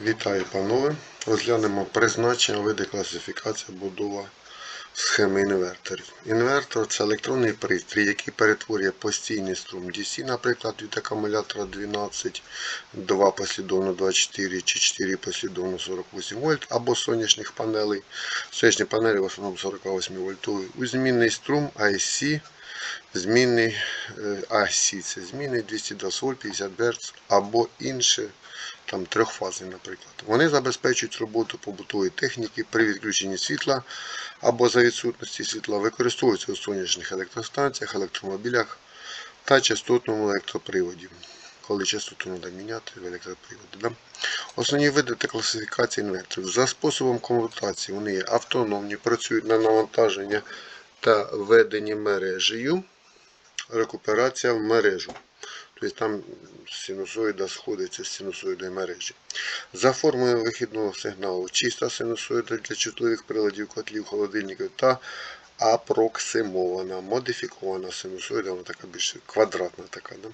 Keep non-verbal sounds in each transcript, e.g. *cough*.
Вітаю, панове. Розглянемо призначення, види класифікація, будова схеми інверторів. Інвертор це електронний пристрій, який перетворює постійний струм DC, наприклад, від акумулятора 12, 2 послідовно 24 чи 4 послідовно 48 вольт, або сонячних панелей. Сонячні панелі в основному 48 вольтові. У змінний струм IC Змінний е, AC це змінний 220 вольт, 50 Гц або інше, там трьохфазний, наприклад. Вони забезпечують роботу побутової техніки при відключенні світла або за відсутності світла, використовуються у сонячних електростанціях, електромобілях та частотному електроприводі. Коли частоту треба міняти в електроприводі. Да? Основні види та класифікації інверторів. За способом комутації вони є автономні, працюють на навантаження та введення мережею, рекуперація в мережу. Тобто там синусоїда сходиться з синусоїдою мережі. За формою вихідного сигналу чиста синусоїда для чутливих приладів, котлів, холодильників та апроксимована, модифікована синусоїда, вона така більш квадратна така. Да?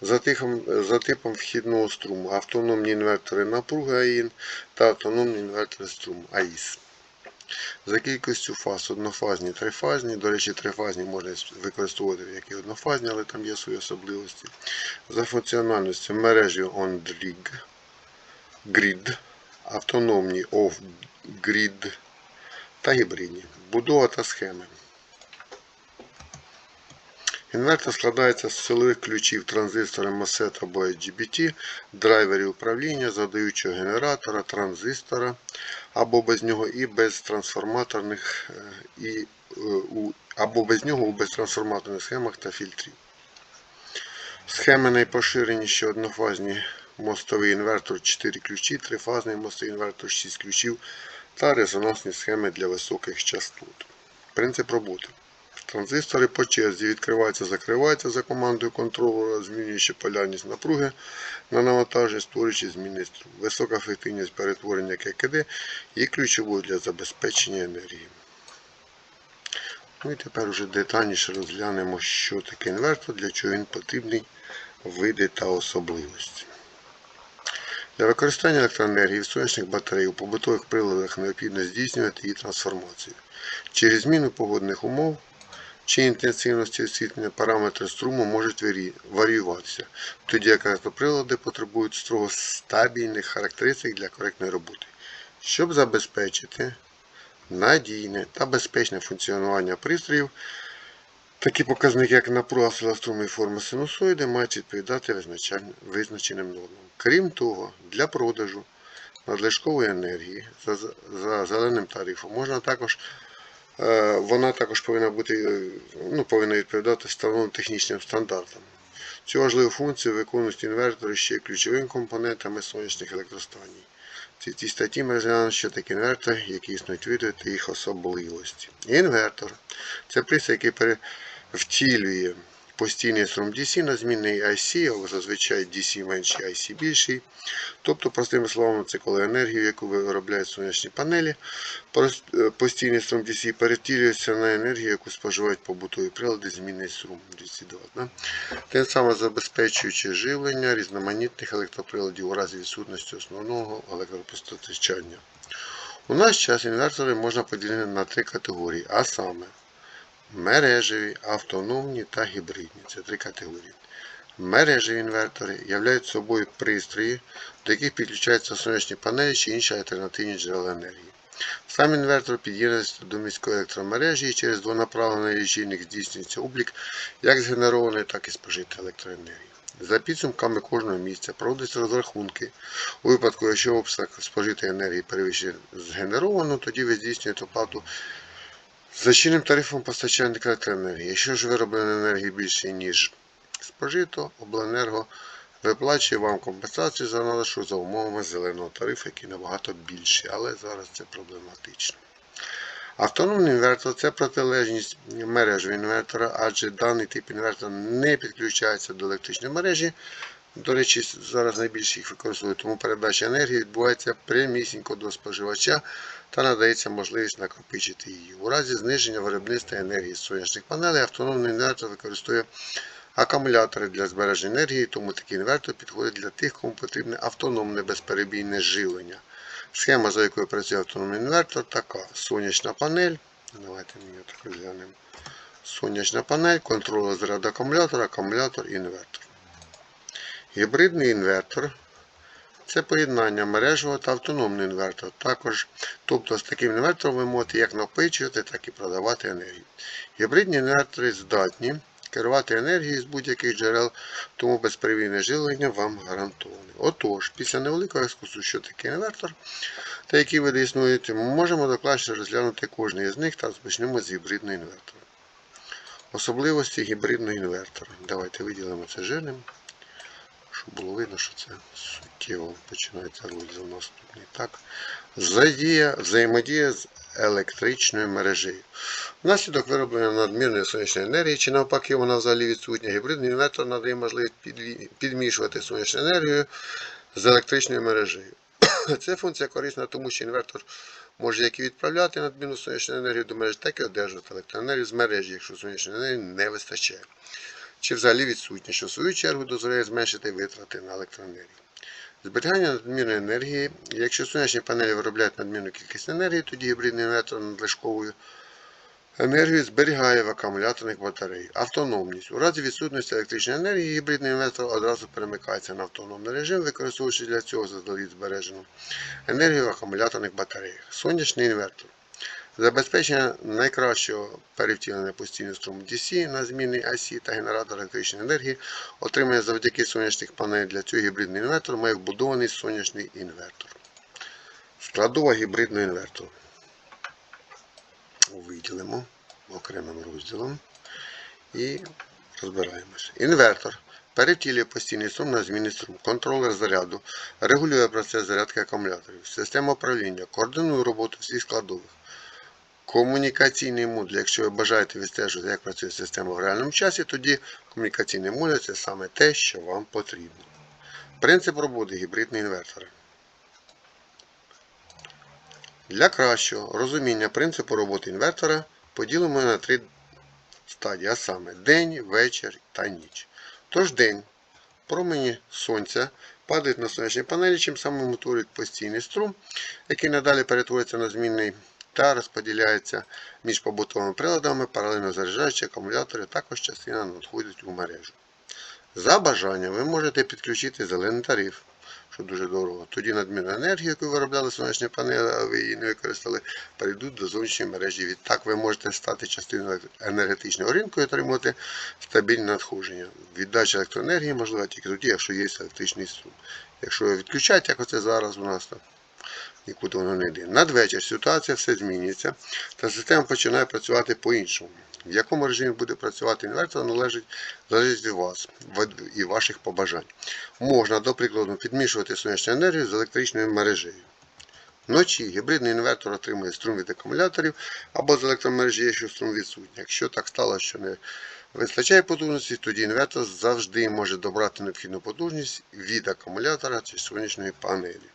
За, типом, за типом вхідного струму автономні інвертори напруги АІН та автономні інвертори струму АІС. За кількістю фаз однофазні, трифазні. До речі, трифазні можна використовувати як і однофазні, але там є свої особливості. За функціональністю мережі on-grid, grid, автономні off-grid та гібридні. Будова та схеми. Інвертор складається з силових ключів транзистора MOSFET або IGBT, драйверів управління, задаючого генератора, транзистора або без нього і без трансформаторних е, і, е, у- або без нього у безтрансформаторних схемах та фільтрів. Схеми найпоширеніші однофазні мостовий інвертор 4 ключі, трифазний мостовий інвертор 6 ключів та резонансні схеми для високих частот. Принцип роботи. Транзистори по черзі відкриваються, закриваються за командою контролера, змінюючи полярність напруги на навантаження, створюючи змінний струм. Висока ефективність перетворення ККД є ключовою для забезпечення енергії. Ну і тепер вже детальніше розглянемо, що таке інвертор, для чого він потрібний, види та особливості. Для використання електроенергії в сонячних батарей у побутових приладах необхідно здійснювати її трансформацію. Через зміну погодних умов чи інтенсивності освітлення параметри струму можуть варіюватися, тоді як електроприлади потребують строго стабільних характеристик для коректної роботи. Щоб забезпечити надійне та безпечне функціонування пристроїв, такі показники, як напруга, сила струму і форма синусоїди, мають відповідати визначеним нормам. Крім того, для продажу надлишкової енергії за, зеленим тарифом можна також Вона також повинна бути, е, ну, повинна відповідати встановленим технічним стандартам. Цю важливу функцію виконують інвертори ще є ключовими компонентами сонячних електростаній. В цій- статті ми розглянули, що такі інвертор, які існують види та їх особливості. Інвертор це пристрій, який втілює постійний струм DC на змінний IC, або зазвичай DC менший, IC більший. Тобто, простими словами, це коли енергію, яку виробляють сонячні панелі, е, постійний струм DC перетілюється на енергію, яку споживають побутові прилади змінний струм 220. Да? Тим самим забезпечуючи живлення різноманітних електроприладів у разі відсутності основного електропостачання. У наш час інвертори можна поділити на три категорії, а саме мережеві, автономні та гібридні. Це три категорії. Мережеві інвертори являють собою пристрої, до яких підключаються сонячні панелі чи інші альтернативні джерела енергії. Сам інвертор під'єднується до міської електромережі і через двонаправлений лічильник здійснюється облік як згенерованої, так і спожитої електроенергії. За підсумками кожного місця проводяться розрахунки. У випадку, якщо обсяг спожитої енергії перевищує згенеровану, тоді ви здійснюєте оплату за чинним тарифом постачальника електроенергії. Якщо ж вироблено енергії більше, ніж спожито, обленерго виплачує вам компенсацію за надлишок за умовами зеленого тарифу, який набагато більший, але зараз це проблематично. Автономний інвертор це протилежність мережі інвертора, адже даний тип інвертора не підключається до електричної мережі. До речі, зараз найбільше їх використовують, тому передача енергії відбувається прямісінько до споживача та надається можливість накопичити її. У разі зниження виробництва енергії з сонячних панелей автономний інвертор використовує акумулятори для збереження енергії, тому такий інвертор підходить для тих, кому потрібне автономне безперебійне живлення. Схема, за якою працює автономний інвертор, така. Сонячна панель. Давайте ми її так розглянемо. Сонячна панель, контролер заряду акумулятора, акумулятор, інвертор. Гібридний інвертор це поєднання мережевого та автономного інвертора. Також, тобто з таким інвертором ви можете як накопичувати, так і продавати енергію. Гібридні інвертори здатні керувати енергією з будь-яких джерел, тому безперебійне живлення вам гарантоване. Отож, після невеликого екскурсу, що таке інвертор та які види існують, ми можемо докладніше розглянути кожний з них та почнемо з гібридного інвертора. Особливості гібридного інвертора. Давайте виділимо це жирним, щоб було видно, що це суттєво починається розділ наступний. Так. Взаємодія, взаємодія з електричною мережею. Внаслідок вироблення надмірної сонячної енергії, чи навпаки, вона взагалі відсутня, гібридний інвертор надає можливість підмішувати сонячну енергію з електричною мережею. *coughs* Ця функція корисна, тому що інвертор може як і відправляти надмірну сонячну енергію до мережі, так і одержувати електроенергію з мережі, якщо сонячної енергії не вистачає. Чи взагалі відсутня, що в свою чергу дозволяє зменшити витрати на електроенергію. Зберігання надмірної енергії. Якщо сонячні панелі виробляють надмірну кількість енергії, тоді гібридний інвертор надлишковою енергію зберігає в акумуляторних батареях. Автономність. У разі відсутності електричної енергії гібридний інвертор одразу перемикається на автономний режим, використовуючи для цього заздалегідь збережену енергію в акумуляторних батареях. Сонячний інвертор. Забезпечення найкращого перевтілення постійного струму DC на змінній осі та генератор електричної енергії отримує завдяки сонячних панелей. Для цього гібридний інвертор має вбудований сонячний інвертор. Складова гібридного інвертору. Виділимо окремим розділом і розбираємося. Інвертор перевтілює постійний струм на змінний струм. Контролер заряду регулює процес зарядки акумуляторів. Система управління координує роботу всіх складових. Комунікаційний модуль. Якщо ви бажаєте відстежувати, як працює система в реальному часі, тоді комунікаційний модуль це саме те, що вам потрібно. Принцип роботи гібридного інвертора. Для кращого розуміння принципу роботи інвертора поділимо на три стадії, а саме день, вечір та ніч. Тож день промені сонця падають на сонячні панелі, чим самим утворюють постійний струм, який надалі перетворюється на змінний та розподіляється між побутовими приладами, паралельно заряджаючи акумулятори, також частина надходить у мережу. За бажанням ви можете підключити зелений тариф, що дуже дорого. Тоді надмірну енергію, яку виробляли сонячні панели, а ви її не використали, перейдуть до зовнішньої мережі. Відтак ви можете стати частиною енергетичного ринку і отримувати стабільне надходження. Віддача електроенергії можлива тільки тоді, якщо є електричний струм. Якщо ви відключаєте, як оце зараз у нас, нікуди воно не йде. Надвечір ситуація все змінюється, та система починає працювати по-іншому. В якому режимі буде працювати інвертор, належить залежить від вас і ваших побажань. Можна, до прикладу, підмішувати сонячну енергію з електричною мережею. Вночі гібридний інвертор отримує струм від акумуляторів або з електромережі, якщо струм відсутній. Якщо так сталося, що не вистачає потужності, тоді інвертор завжди може добрати необхідну потужність від акумулятора чи сонячної панелі.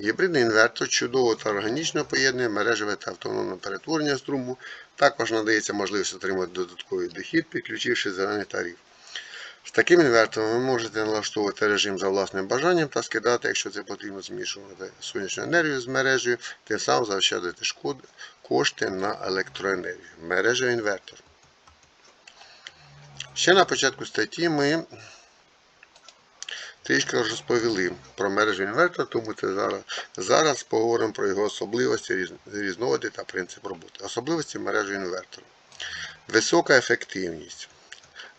Гібридний інвертор чудово та органічно поєднує мережеве та автономне перетворення струму. Також надається можливість отримати додатковий дохід, підключивши зелений тариф. З таким інвертором ви можете налаштовувати режим за власним бажанням та скидати, якщо це потрібно, змішувати сонячну енергію з мережею, тим самим заощадити шкод, кошти на електроенергію. Мережа інвертор. Ще на початку статті ми трішки розповіли про мережу інвертора, тому це зараз, зараз поговоримо про його особливості, різ- різновиди та принцип роботи. Особливості мережі інвертора. Висока ефективність.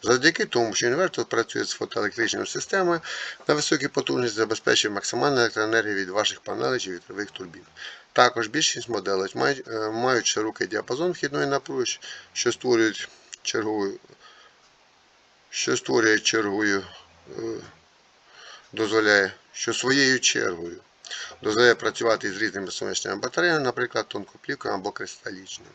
Завдяки тому, що інвертор працює з фотоелектричною системою, на високій потужності забезпечує максимальну електроенергію від ваших панелей чи вітрових турбін. Також більшість моделей мають, е, мають широкий діапазон вхідної напруги, що створюють черговою, що створює чергою, е, дозволяє, що своєю чергою дозволяє працювати з різними сонячними батареями, наприклад, тонкоплівками або кристалічними.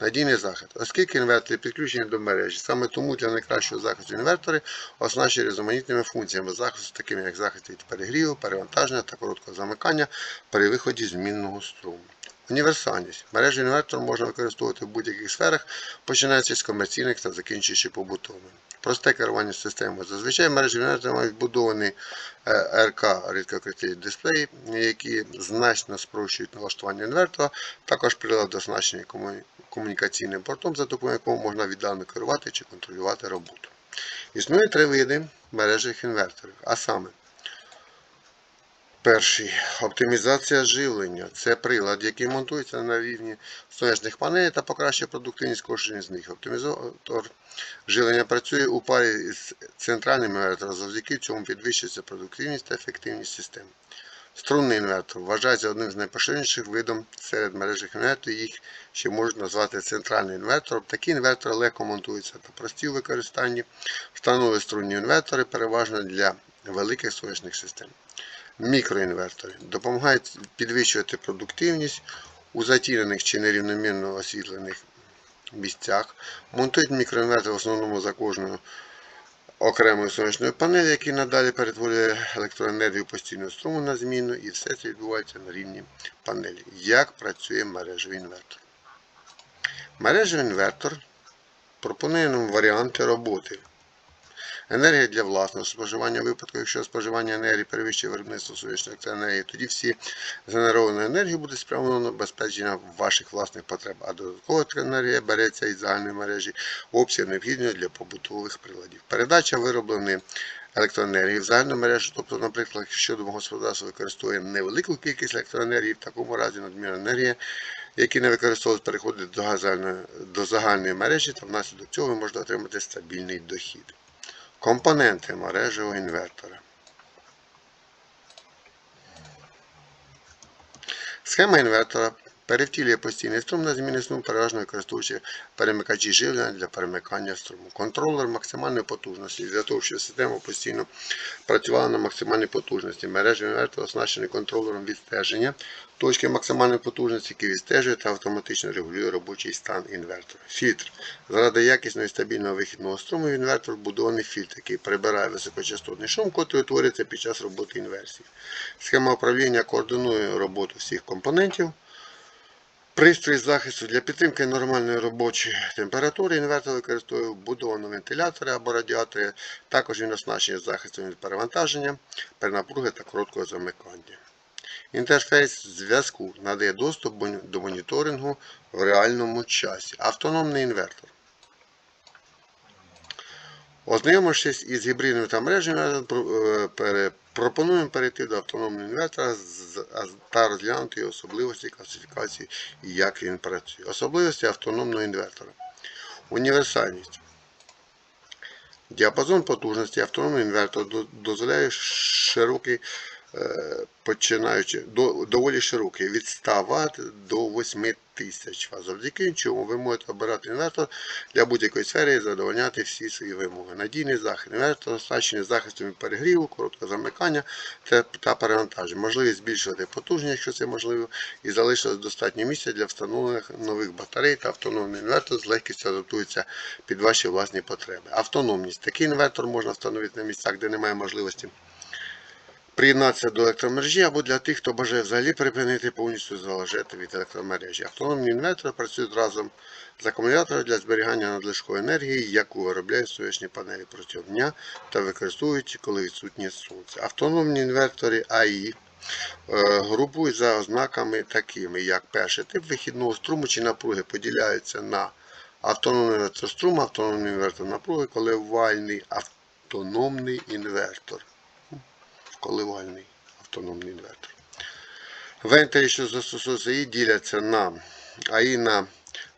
Надійний захист. Оскільки інвертори підключені до мережі, саме тому для найкращого захисту інвертори оснащені різноманітними функціями захисту, такими як захист від перегріву, перевантаження та короткого замикання при виході змінного струму. Універсальність. Мережу інвертор можна використовувати в будь-яких сферах, починаючи з комерційних та закінчуючи побутовими. Просте керування системою. Зазвичай мережі інвертора мають вбудований е, РК рідкокритий дисплей, які значно спрощують налаштування інвертора, також прилад оснащений кому- комунікаційним портом, за допомогою якого можна віддалено керувати чи контролювати роботу. Існує три види мережих інверторів, а саме Перший оптимізація живлення. Це прилад, який монтується на рівні сонячних панелей та покращує продуктивність кожної з них. Оптимізатор живлення працює у парі з центральним інвертором, завдяки цьому підвищується продуктивність та ефективність системи. Струнний інвертор вважається одним з найпоширеніших видів серед мережних інверторів. Їх ще можуть назвати центральним інвертором. Такі інвертори легко монтуються та прості у використанні. Встановили струнні інвертори переважно для великих сонячних систем. Мікроінвертори допомагають підвищувати продуктивність у затінених чи нерівномірно освітлених місцях. Монтують мікроінвертор в основному за кожною окремою сонячною панелі, який надалі перетворює електроенергію постійного струму на зміну, і все це відбувається на рівні панелі. Як працює мережевий інвертор? Мережевий інвертор пропонує нам варіанти роботи. Енергія для власного споживання у випадку, якщо споживання енергії перевищує виробництво сонячної електроенергії, тоді всі згенеровану енергію буде спрямовано на забезпечення ваших власних потреб, а додаткова електроенергія береться із загальної мережі в обсяг необхідної для побутових приладів. Передача виробленої електроенергії в загальну мережу, тобто, наприклад, якщо домогосподарство використовує невелику кількість електроенергії, в такому разі надмірна енергія, які не використовують, переходить до загальної мережі, та внаслідок цього ви можете отримати стабільний дохід. Компоненти мережевого інвертора. Схема інвертора перевтілює постійний струм на зміни струму, переважно використовуючи перемикачі живлення для перемикання струму. Контролер максимальної потужності для того, щоб система постійно працювала на максимальній потужності. Мережа інвертора оснащений контролером відстеження точки максимальної потужності, який відстежує та автоматично регулює робочий стан інвертора. Фільтр. Заради якісного і стабільного вихідного струму в інвертор вбудований фільтр, який прибирає високочастотний шум, який утворюється під час роботи інверсії. Схема управління координує роботу всіх компонентів. Пристрій захисту для підтримки нормальної робочої температури інвертор використовує вбудовані вентилятори або радіатори. Також він оснащений захистом від перевантаження, перенапруги та короткого замикання. Інтерфейс зв'язку надає доступ до моніторингу в реальному часі. Автономний інвертор. Ознайомившись із гібридними та мережами, пропонуємо перейти до автономного інвертора та розглянути особливості класифікації і як він працює. Особливості автономного інвертора. Універсальність. Діапазон потужності автономного інвертора дозволяє широкий починаючи до, доволі широкий, від 100 Вт до 8 тисяч Вт. Завдяки чому ви можете обирати інвертор для будь-якої сфери і задовольняти всі свої вимоги. Надійний захист. Інвертор оснащений захистом перегріву, короткого замикання та перевантаження. Можливість збільшувати потужність, якщо це можливо, і залишилось достатньо місця для встановлення нових батарей та автономний інвертор з легкістю адаптується під ваші власні потреби. Автономність. Такий інвертор можна встановити на місцях, де немає можливості приєднатися до електромережі або для тих, хто бажає взагалі припинити повністю залежати від електромережі. Автономні інвертори працюють разом з акумулятором для зберігання надлишкової енергії, яку виробляють сонячні панелі протягом дня та використовують, коли відсутнє сонце. Автономні інвертори АІ. е, Групують за ознаками такими, як перший тип вихідного струму чи напруги поділяються на автономний інвертор струму, автономний інвертор напруги, коливальний автономний інвертор коливальний автономний інвертор. Вентилі, що застосовуються і діляться на АІ на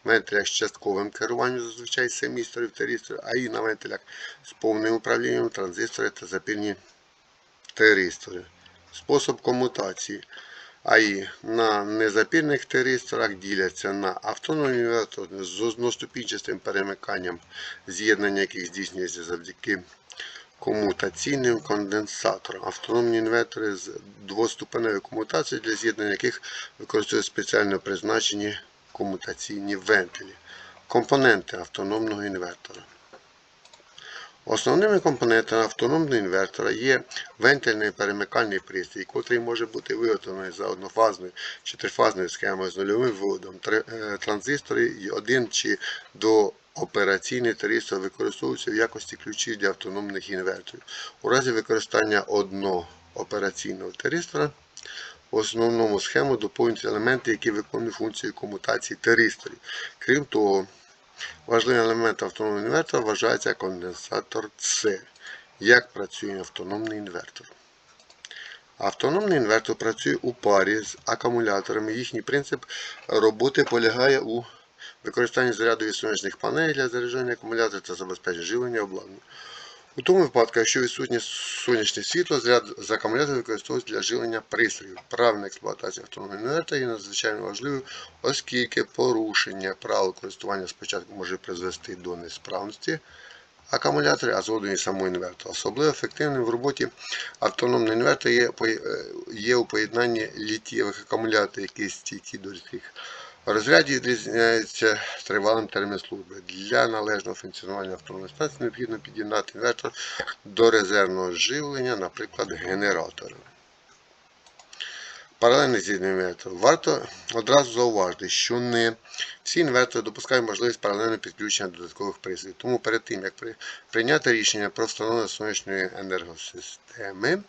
вентилях з частковим керуванням, зазвичай семісторів терісторів, АІ на вентилях з повним управлінням, транзистори та запірні теристори. Спосіб комутації. АІ на незапірних теристорах діляться на автономні інвертори з одноступінчастим перемиканням, з'єднання яких здійснюється завдяки комутаційним конденсатором. Автономні інвертори з двоступеневою комутацією, для з'єднання яких використовують спеціально призначені комутаційні вентилі. Компоненти автономного інвертора. Основними компонентами автономного інвертора є вентильний перемикальний пристрій, який може бути виготовлений за однофазною чи трифазною схемою з нульовим виводом, транзистори 1 чи до операційний тиристор використовується в якості ключів для автономних інверторів. У разі використання одного операційного тиристора в основному схему доповнюються елементи, які виконують функцію комутації тиристорів. Крім того, важливим елементом автономного інвертора вважається конденсатор С. Як працює автономний інвертор? Автономний інвертор працює у парі з акумуляторами. Їхній принцип роботи полягає у використанні заряду від сонячних панелей для заряджання акумулятора та забезпечення живлення обладнання. У тому випадку, якщо відсутнє сонячне світло, заряд з акумулятора використовується для живлення пристроїв. Правильна експлуатація автономного інвертора є надзвичайно важливою, оскільки порушення правил користування спочатку може призвести до несправності акумулятора, а згодом і самого інвертора. Особливо ефективним в роботі автономного інвертора є, е, є у поєднанні літієвих акумуляторів, які стійкі до різких розрядів, відрізняється тривалим терміном служби. Для належного функціонування автономної станції необхідно під'єднати інвертор до резервного живлення, наприклад, генератора. Паралельний зі інвертору. Варто одразу зауважити, що не всі інвертори допускають можливість паралельного підключення додаткових пристроїв. Тому перед тим, як при- прийняти рішення про встановлення сонячної енергосистеми,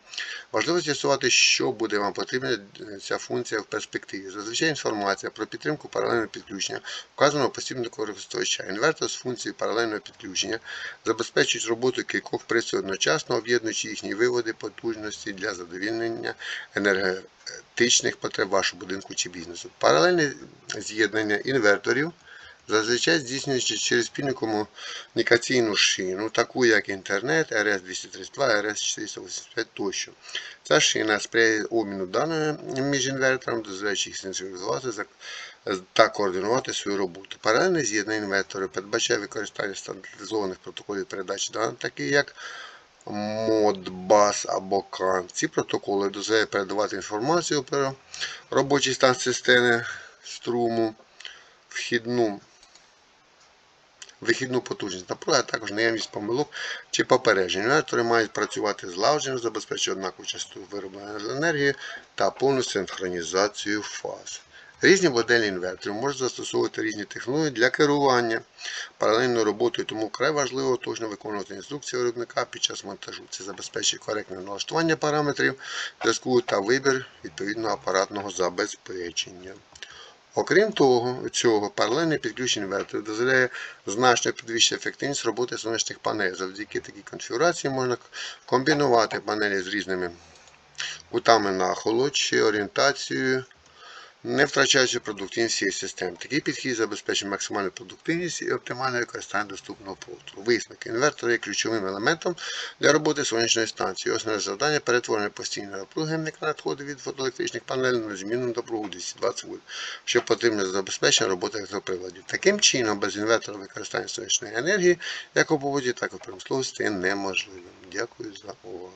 важливо з'ясувати, що буде вам потрібна ця функція в перспективі. Зазвичай інформація про підтримку паралельного підключення вказана у посібнику користувача. Інвертор з функцією паралельного підключення забезпечують роботу кількох пристроїв одночасно, об'єднуючи їхні виводи потужності для задовільнення енергетичних потреб вашого будинку чи бізнесу. Паралельне з'єднання інверторів зазвичай здійснюється через спільну комунікаційну шину, таку як інтернет, RS-232, RS-485 тощо. Ця шина сприяє обміну даними між інверторами, дозволяючи їх синхронізувати та координувати свою роботу. Паралельне з'єднання інверторів передбачає використання стандартизованих протоколів передачі даних, такі як Modbus або CAN. Ці протоколи дозволяють передавати інформацію про робочий стан системи струму, вхідну, вихідну потужність напруги, а також наявність помилок чи попереджень. Інвертори мають працювати злагоджено, забезпечуючи однакову частоту вироблення енергії та повну синхронізацію фаз. Різні моделі інверторів можуть застосовувати різні технології для керування паралельною роботою, тому вкрай важливо точно виконувати інструкції виробника під час монтажу. Це забезпечує коректне налаштування параметрів зв'язку та вибір відповідного апаратного забезпечення. Окрім того, цього, паралельне підключення інвертора дозволяє значно підвищити ефективність роботи сонячних панелей. Завдяки такій конфігурації можна комбінувати панелі з різними кутами на чи орієнтацією, не втрачаючи продуктивність цієї системи. Такий підхід забезпечує максимальну продуктивність і оптимальне використання доступного простору. Висновки. Інвертор є ключовим елементом для роботи сонячної станції. Основне завдання перетворення постійної напруги, яка надходить від фотоелектричних панелей на змінну напругу 220 вольт, що потрібно забезпечення роботи електроприладів. Таким чином, без інвертора використання сонячної енергії як у поводі, так і в промисловості неможливим. Дякую за увагу.